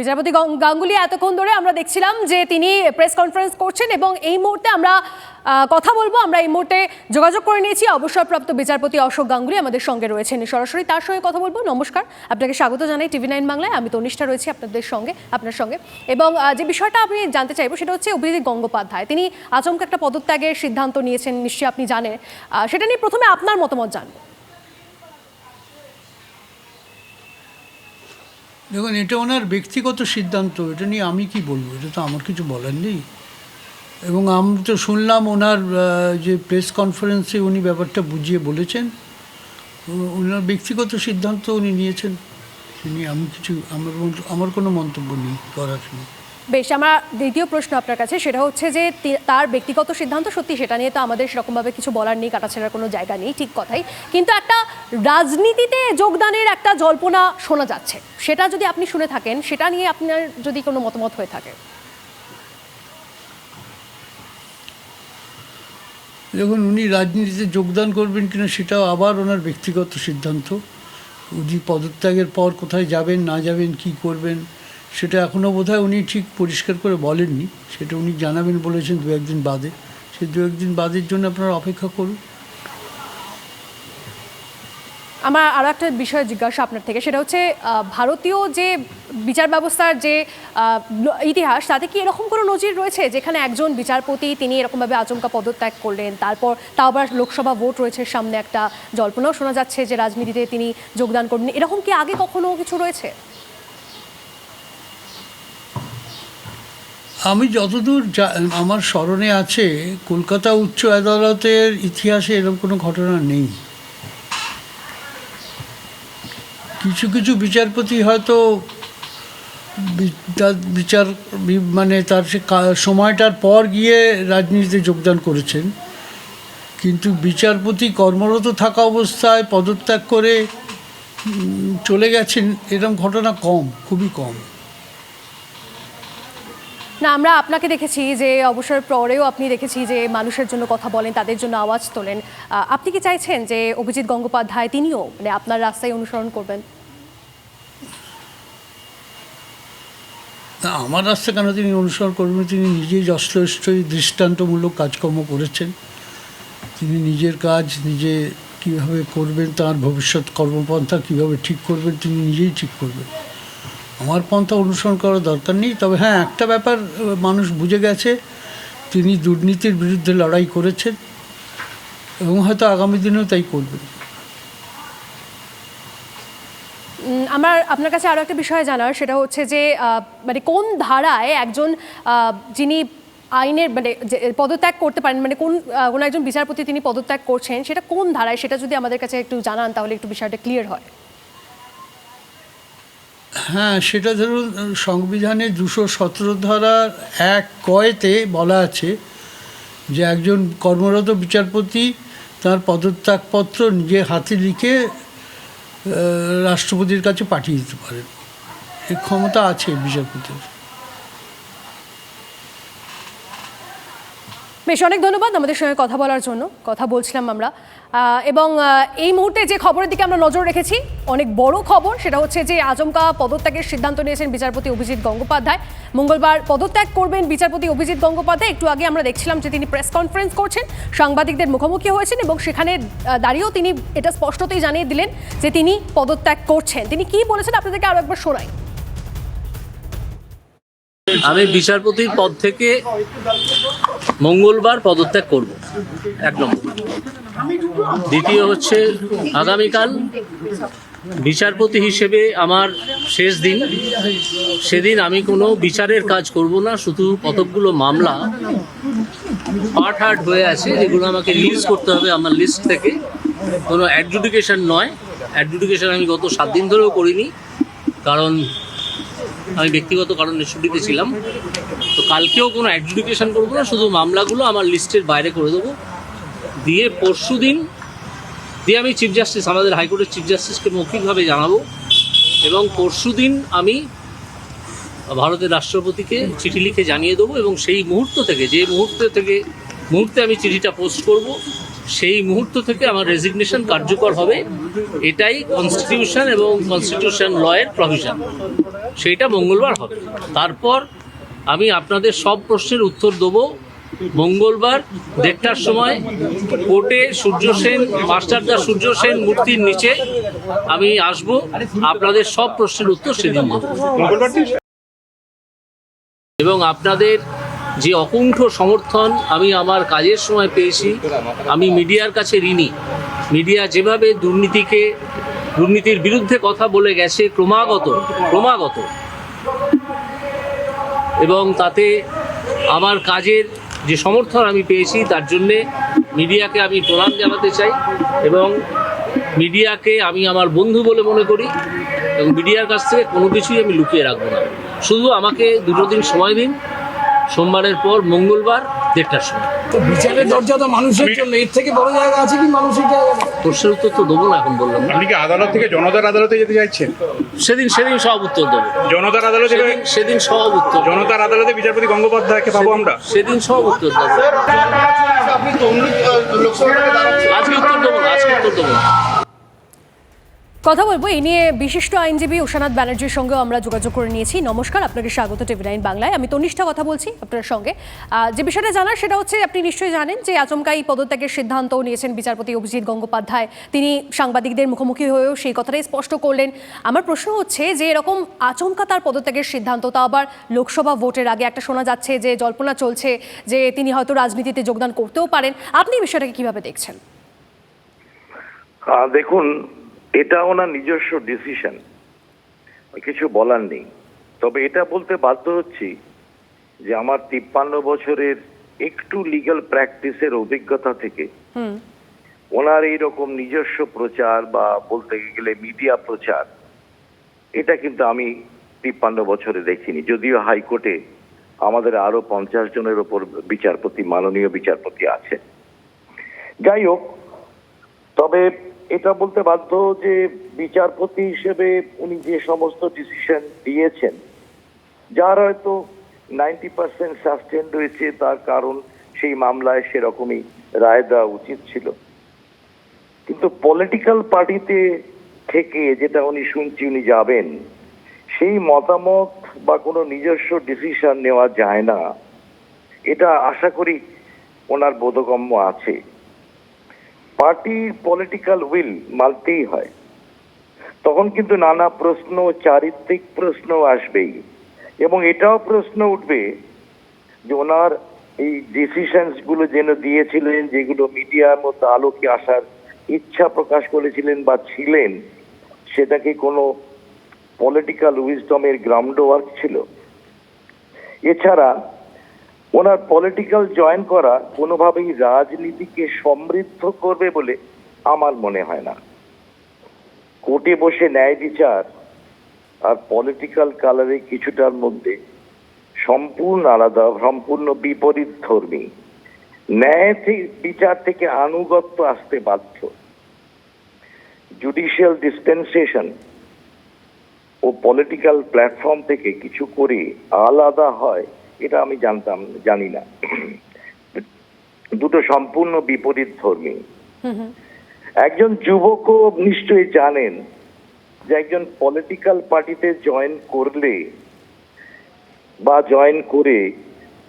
বিচারপতি গাঙ্গুলি এতক্ষণ ধরে আমরা দেখছিলাম যে তিনি প্রেস কনফারেন্স করছেন এবং এই মুহূর্তে আমরা কথা বলব। আমরা এই মুহূর্তে যোগাযোগ করে নিয়েছি অবসরপ্রাপ্ত বিচারপতি অশোক গাঙ্গুলি আমাদের সঙ্গে রয়েছেন। সরাসরি তার সঙ্গে কথা বলব। নমস্কার। আপনাকে স্বাগত জানাই টিভি নাইন বাংলায়। আমি তনিষ্ঠা রয়েছি আপনাদের সঙ্গে, আপনার সঙ্গে। এবং যে বিষয়টা আমি জানতে চাইব সেটা হচ্ছে অভিজিৎ গঙ্গোপাধ্যায়। তিনি আচমকা একটা পদত্যাগের সিদ্ধান্ত নিয়েছেন, নিশ্চয়ই আপনি জানেন। সেটা নিয়ে প্রথমে আপনার মতামত জানব। দেখুন, এটা ওনার ব্যক্তিগত সিদ্ধান্ত, এটা নিয়ে আমি কি বলব? এটা তো আমার কিছু বলার নেই। এবং আমি তো শুনলাম ওনার যে প্রেস কনফারেন্সে উনি ব্যাপারটা বুঝিয়ে বলেছেন। ওনার ব্যক্তিগত সিদ্ধান্ত উনি নিয়েছেন। নিয়ে আমি কিছু, আমার আমার কোনো মন্তব্য নেই, করার নেই। বেশ, আমার দ্বিতীয় প্রশ্ন আপনার কাছে, সেটা হচ্ছে যে তার ব্যক্তিগত সিদ্ধান্ত সত্যি সেটা নিয়ে তো আমাদের সেরকমভাবে কিছু বলার নেই, কাটাছেড়ার কোনো জায়গা নেই, ঠিক কথাই। কিন্তু একটা রাজনীতিতে যোগদানের একটা জল্পনা শোনা যাচ্ছে। সেটা যদি আপনি শুনে থাকেন, সেটা নিয়ে আপনার যদি কোনো মতামত হয়ে থাকে। দেখুন, উনি রাজনীতিতে যোগদান করবেন কিনা, সেটাও আবার ওনার ব্যক্তিগত সিদ্ধান্ত। উনি পদত্যাগের পর কোথায় যাবেন, না যাবেন, কি করবেন সেটা এখনও বোধহয় উনি ঠিক পরিষ্কার করে বলেননি। সেটা উনি জানাবেন বলেছেন দু একদিন বাদে। সেই দু একদিন বাদের জন্য আপনারা অপেক্ষা করুন। আমার আরও একটা বিষয় জিজ্ঞাসা আপনার থেকে, সেটা হচ্ছে ভারতীয় যে বিচার ব্যবস্থার যে ইতিহাস, তাতে কি এরকম কোনো নজির রয়েছে? যেখানে একজন বিচারপতি, তিনি এরকমভাবে আচমকা পদত্যাগ করলেন, তারপর, তাও আবার লোকসভা ভোট রয়েছে সামনে একটা জল্পনাও শোনা যাচ্ছে যে রাজনীতিতে তিনি যোগদান করলেন। এরকম কি আগে কখনো কিছু রয়েছে? আমি যতদূর আমার স্মরণে আছে, কলকাতা উচ্চ আদালতের ইতিহাসে এরকম কোনো ঘটনা নেই। কিছু কিছু বিচারপতি হয়তো বিচার মানে তার সে সময়টার পর গিয়ে রাজনীতিতে যোগদান করেছেন। কিন্তু বিচারপতি কর্মরত থাকা অবস্থায় পদত্যাগ করে চলে গেছেন, এরকম ঘটনা কম, খুবই কম। না, আমরা আপনাকে দেখেছি যে অবসর পরেও আপনি দেখেছি যে মানুষের জন্য কথা বলেন, তাদের জন্য আওয়াজ তোলেন। আপনি কি চাইছেন যে অভিজিৎ গঙ্গোপাধ্যায় তিনিও মানে আপনার রাস্তায় অনুসরণ করবেন? না, আমার রাস্তা কেন তিনি অনুসরণ করবেন? তিনি নিজেই যথেষ্টই দৃষ্টান্তমূলক কাজকর্ম করেছেন। তিনি নিজের কাজ নিজে কীভাবে করবেন, তার ভবিষ্যৎ কর্মপন্থা কীভাবে ঠিক করবেন, তিনি নিজেই ঠিক করবেন। আমার পন্থা অনুসরণ করার দরকার নেই। তবে হ্যাঁ একটা ব্যাপার, মানুষ বুঝে গেছে, তিনি দুর্নীতির বিরুদ্ধে লড়াই করেছেন এবং হয়তো আগামী দিনেও তাই করবেন আমার, আপনার কাছে আরও একটা বিষয় জানার, সেটা হচ্ছে যে মানে কোন ধারায় একজন যিনি আইনের মানে পদত্যাগ করতে পারেন মানে কোন কোনো একজন বিচারপতি তিনি পদত্যাগ করছেন, সেটা কোন ধারায়, সেটা যদি আমাদের কাছে একটু জানান, তাহলে একটু বিষয়টা ক্লিয়ার হয়। হ্যাঁ সেটা ধরুন, সংবিধানে দুশো সতেরো ধারার এক কয়েতে বলা আছে যে একজন কর্মরত বিচারপতি তার পদত্যাগপত্র নিজে হাতে লিখে রাষ্ট্রপতির কাছে পাঠিয়ে দিতে পারেন। এই ক্ষমতা আছে বিচারপতির। বেশ, অনেক ধন্যবাদ আমাদের সঙ্গে কথা বলার জন্য। কথা বলছিলাম আমরা। এবং এই মুহূর্তে যে খবরের দিকে আমরা নজর রেখেছি, অনেক বড় খবর, সেটা হচ্ছে যে আজমকা পদত্যাগের সিদ্ধান্ত নিয়েছেন বিচারপতি অভিজিৎ গঙ্গোপাধ্যায়। মঙ্গলবার পদত্যাগ করবেন বিচারপতি অভিজিৎ গঙ্গোপাধ্যায়। একটু আগে আমরা দেখছিলাম যে তিনি প্রেস কনফারেন্স করছেন, সাংবাদিকদের মুখোমুখি হয়েছেন এবং সেখানে দাঁড়িয়েও তিনি এটা স্পষ্টতই জানিয়ে দিলেন যে তিনি পদত্যাগ করছেন। তিনি কি বলেছেন আপনাদেরকে আরও একবার শোনাই। আমি বিচারপতির পদ থেকে মঙ্গলবার পদত্যাগ করব। এক নম্বর। দ্বিতীয় হচ্ছে, আগামীকাল বিচারপতি হিসেবে আমার শেষ দিন। সেদিন আমি কোনো বিচারের কাজ করব না, শুধু কতকগুলো মামলা পার্ট হার্ট হয়ে আছে যেগুলো আমাকে রিলিজ করতে হবে আমার লিস্ট থেকে। কোনো অ্যাডজুডিকেশন নয়। অ্যাডজুডিকেশন আমি গত সাত দিন ধরেও করিনি, কারণ আমি ব্যক্তিগত কারণে ছুটিতে ছিলাম তো কালকেও কোনো অ্যাডজুডিকেশন করব না, শুধু মামলাগুলো আমার লিস্টের বাইরে করে দেবো। দিয়ে পরশু দিন দিয়ে আমি চিফ জাস্টিস আমাদের হাইকোর্টের চিফ জাস্টিসকে মৌখিকভাবে জানাব। এবং পরশু দিন আমি ভারতের রাষ্ট্রপতিকে চিঠি লিখে জানিয়ে দেবো এবং সেই মুহূর্ত থেকে, যে মুহূর্ত থেকে, মুহূর্তে আমি চিঠিটা পোস্ট করব। সেই মুহূর্ত থেকে আমার রেজিগনেশন কার্যকর হবে। এটাই কনস্টিটিউশন এবং কনস্টিটিউশন লয়ের প্রভিশন সেইটা মঙ্গলবার হবে। তারপর আমি আপনাদের সব প্রশ্নের উত্তর দেবো। মঙ্গলবার দেড়টার সময় কোর্টে সূর্য সেন, মাস্টারদা সূর্য সেন মূর্তির নিচে আমি আসব। আপনাদের সব প্রশ্নের উত্তর সেদিন এবং আপনাদের যে অকুণ্ঠ সমর্থন আমি আমার কাজের সময় পেয়েছি, আমি মিডিয়ার কাছে ঋণী। মিডিয়া যেভাবে দুর্নীতিকে, দুর্নীতির বিরুদ্ধে কথা বলে গেছে ক্রমাগত ক্রমাগত। এবং তাতে আমার কাজের যে সমর্থন আমি পেয়েছি, তার জন্যে মিডিয়াকে আমি প্রণাম জানাতে চাই এবং মিডিয়াকে আমি আমার বন্ধু বলে মনে করি এবং মিডিয়ার কাছ থেকে কোনো কিছুই আমি লুকিয়ে রাখব না। শুধু আমাকে দুটো দিন সময় দিন সোমবারের পর মঙ্গলবার দেড়টার সময়। তো বিচারের দরজা তো মানুষের জন্য এর থেকে বড় জায়গা আছে কি মানুষের জায়গা? প্রশ্নের উত্তর তো দেবো না এখন বললাম। না আপনি কি আদালত থেকে জনতার আদালতে যেতে চাইছেন? সেদিন সেদিন সব উত্তর দেবো। জনতার আদালতে সেদিন সব উত্তর জনতার আদালতে বিচারপতি গঙ্গোপাধ্যায়কে পাবো আমরা? সেদিন সব উত্তর দেবো। আজকে উত্তর দেবো আজকে উত্তর দেবো কথা বলব, এই নিয়ে বিশিষ্ট আইনজীবী উষানাথ ব্যানার্জির সঙ্গে আমরা যোগাযোগ করে নিয়েছি। নমস্কার আপনাকে স্বাগত টিভি নাইন বাংলায়। আমি তনিষ্ঠা কথা বলছি আপনার সঙ্গে। যে বিষয়টা জানার সেটা হচ্ছে, আপনি নিশ্চয়ই জানেন যে আচমকাই পদত্যাগের সিদ্ধান্ত নিয়েছেন বিচারপতি অভিজিৎ গঙ্গোপাধ্যায়। তিনি সাংবাদিকদের মুখোমুখি হয়েও সেই কথাটাই স্পষ্ট করলেন। আমার প্রশ্ন হচ্ছে যে, এরকম আচমকা তার পদত্যাগের সিদ্ধান্ত, তা আবার লোকসভা ভোটের আগে একটা শোনা যাচ্ছে যে, জল্পনা চলছে যে, তিনি হয়তো রাজনীতিতে যোগদান করতেও পারেন। আপনি এই বিষয়টাকে কীভাবে দেখছেন? দেখুন এটা ওনার নিজস্ব ডিসিশন কিছু বলার নেই। তবে এটা বলতে বাধ্য হচ্ছি যে আমার তিপ্পান্ন বছরের একটু লিগ্যাল প্র্যাকটিসের অভিজ্ঞতা থেকে ওনার এইরকম নিজস্ব প্রচার বা বলতে গেলে মিডিয়া প্রচার এটা কিন্তু আমি তিপ্পান্ন বছরে দেখিনি। যদিও হাইকোর্টে আমাদের আরও পঞ্চাশ জনের ওপর বিচারপতি মাননীয় বিচারপতি আছে যাই হোক তবে এটা বলতে বাধ্য যে বিচারপতি হিসেবে উনি যে সমস্ত ডিসিশন দিয়েছেন, যার হয়তো নাইনটি পার্সেন্ট সাস্টেন রয়েছে, তার কারণ সেই মামলায় সেরকমই রায় দেওয়া উচিত ছিল। কিন্তু পলিটিক্যাল পার্টিতে থেকে যেটা উনি শুনছি উনি যাবেন, সেই মতামত বা কোনো নিজস্ব ডিসিশন নেওয়া যায় না। এটা আশা করি ওনার বোধগম্য আছে। পার্টির পলিটিক্যাল উইল মানতেই হয়। তখন কিন্তু নানা প্রশ্ন, চারিত্রিক প্রশ্ন আসবেই। এবং এটাও প্রশ্ন উঠবে যে ওনার এই ডিসিশনসগুলো যেন দিয়েছিলেন, যেগুলো মিডিয়ার মধ্যে আলোকে আসার ইচ্ছা প্রকাশ করেছিলেন বা ছিলেন সেটাকে কোনো পলিটিক্যাল উইজডমের গ্রাউন্ড ওয়ার্ক ছিল? এছাড়া ওনার পলিটিক্যাল জয়েন করা কোনোভাবেই রাজনীতিকে সমৃদ্ধ করবে বলে আমার মনে হয় না। কোর্টে বসে ন্যায় বিচার আর পলিটিক্যাল কালারে কিছুটার মধ্যে সম্পূর্ণ আলাদা, সম্পূর্ণ বিপরীত ধর্মী। ন্যায় বিচার থেকে আনুগত্য আসতে বাধ্য। জুডিশিয়াল ডিসপেন্সেশন ও পলিটিক্যাল প্ল্যাটফর্ম থেকে কিছু করে আলাদা হয় এটা আমি জানতাম জানি না। দুটো সম্পূর্ণ বিপরীত ধর্মী। একজন যুবকও নিশ্চয়ই জানেন যে একজন পলিটিক্যাল পার্টিতে জয়েন করলে বা জয়েন করে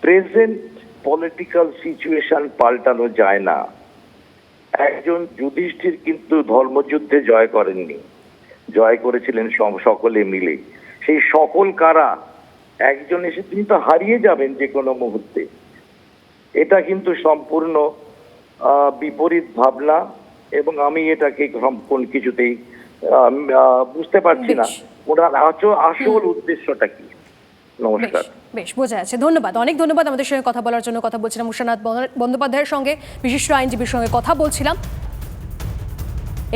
প্রেজেন্ট পলিটিক্যাল সিচুয়েশন পাল্টানো যায় না। একজন যুধিষ্ঠির কিন্তু ধর্মযুদ্ধে জয় করেননি। জয় করেছিলেন সকলে মিলে। সেই সকল কারা একজন এসে তিনি তো হারিয়ে যাবেন যে কোনো মুহূর্তে। এটা কিন্তু সম্পূর্ণ বিপরীত ভাবনা এবং আমি এটাকে সম্পূর্ণ কিছুতেই বুঝতে পারছি না। ওনার আসল উদ্দেশ্যটা কি? নমস্কার। বেশ বোঝা যাচ্ছে। ধন্যবাদ। অনেক ধন্যবাদ আমাদের সঙ্গে কথা বলার জন্য। কথা বলছিলাম উষানাথ বন্দ্যোপাধ্যায়ের সঙ্গে। বিশিষ্ট আইনজীবীর সঙ্গে কথা বলছিলাম।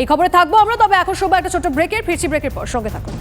এই খবরে থাকব আমরা তবে এখন সময় একটা ছোট ব্রেকের ফিরছি ব্রেকের পর। সঙ্গে থাকুন।